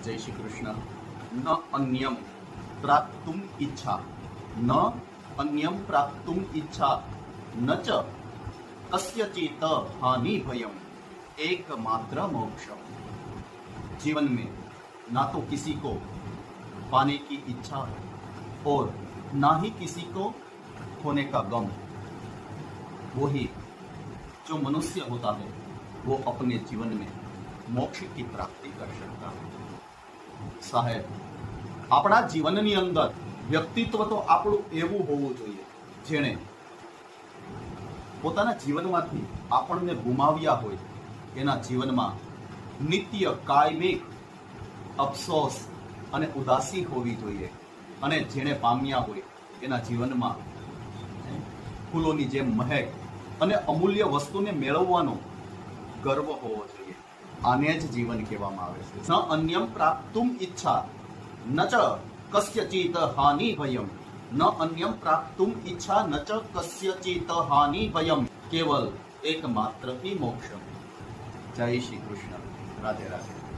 જય શ્રી કૃષ્ણ ન અન્યમ પ્રાપ્તુમ ઈચ્છા ન અન્યમ પ્રાપ્તુમ ઈચ્છા ન ચ કસ્યચિત હાનિ ભયમ एकमात्र मोक्ष जीवन में ना तो किसी को पाने की इच्छा और ना ही किसी को खोने का गम वही जो मनुष्य होता है वो अपने जीवन में મોક્ષ की प्राप्ति कर सकता है સાહેબ, આપણા જીવનની અંદર વ્યક્તિત્વ તો આપણું એવું હોવું જોઈએ, જેણે પોતાના જીવનમાંથી આપણને ગુમાવ્યા હોય, એના જીવનમાં નિત્ય કાયમિક અફસોસ અને ઉદાસી હોવી જોઈએ અને જેણે પામ્યા હોય, એના જીવનમાં ફૂલોની જેમ મહેક અને અમૂલ્ય વસ્તુને મેળવવાનો ગર્વ હોવો જોઈએ. આને જ જીવન કહેવામાં આવે છે. ન અન્યમ પ્રાપ્તુમ ઈચ્છા. ન ચ કસ્યચિત હાનિ ભયમ. ન અન્યમ પ્રાપ્તુમ ઈચ્છા, ન ચ કસ્યચિત હાનિ ભયમ. કેવલ એકમાત્ર મોક્ષ જય શ્રી કૃષ્ણ. રાધે રાધે.